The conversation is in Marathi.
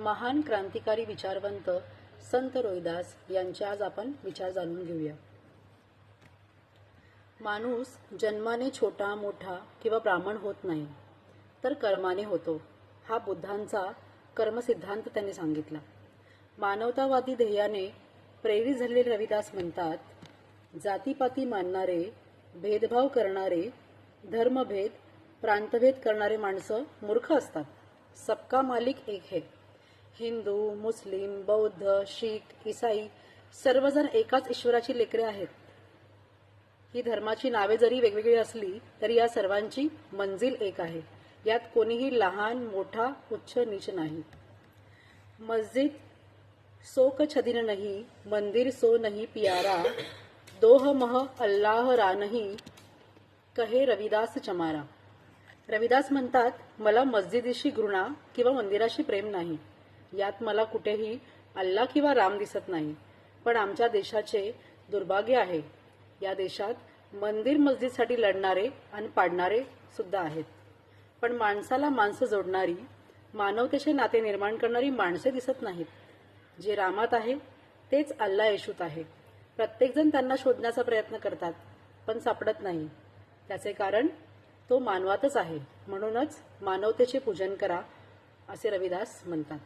महान क्रांतिकारी विचारवंत संत रोहिदास यांचे आज आपण विचार जाणून घेऊया. माणूस जन्माने छोटा मोठा किंवा ब्राह्मण होत नाही तर कर्माने होतो हा बुद्धांचा कर्मसिद्धांत त्यांनी सांगितला. मानवतावादी ध्येयाने प्रेरित झालेले रविदास म्हणतात जातीपाती मानणारे भेदभाव करणारे धर्मभेद प्रांतभेद करणारे माणसं मूर्ख असतात. सबका मालिक एक है. हिंदू मुस्लिम बौद्ध शीख इसाई सर्वजण एकाच ईश्वराची लेकरे आहेत. ही धर्माची नावे जरी वेगवेगळी असली तरी या सर्वांची मंजिल एक आहे. यात कोणीही लहान मोठा उच्च नीच नाही. मस्जिद सोक छदिन नाही मंदिर सो नाही पियारा दोह मह अल्लाह रानही कहे रविदास चमारा. रविदास म्हणतात मला मस्जिदीशी घृणा किंवा मंदिराशी प्रेम नाही. यात मला कुठेही अल्ला किंवा राम दिसत नाही. पण आमच्या देशाचे दुर्भाग्य आहे. या देशात मंदिर मस्जिदसाठी लढणारे आणि पाडणारे सुद्धा आहेत. पण माणसाला माणसं जोडणारी मानवतेचे नाते निर्माण करणारी माणसे दिसत नाहीत. जे रामात आहे तेच अल्ला येशूत आहे. प्रत्येकजण त्यांना शोधण्याचा प्रयत्न करतात पण सापडत नाही. त्याचे कारण तो मानवातच आहे. म्हणूनच मानवतेचे पूजन करा असे रविदास म्हणतात.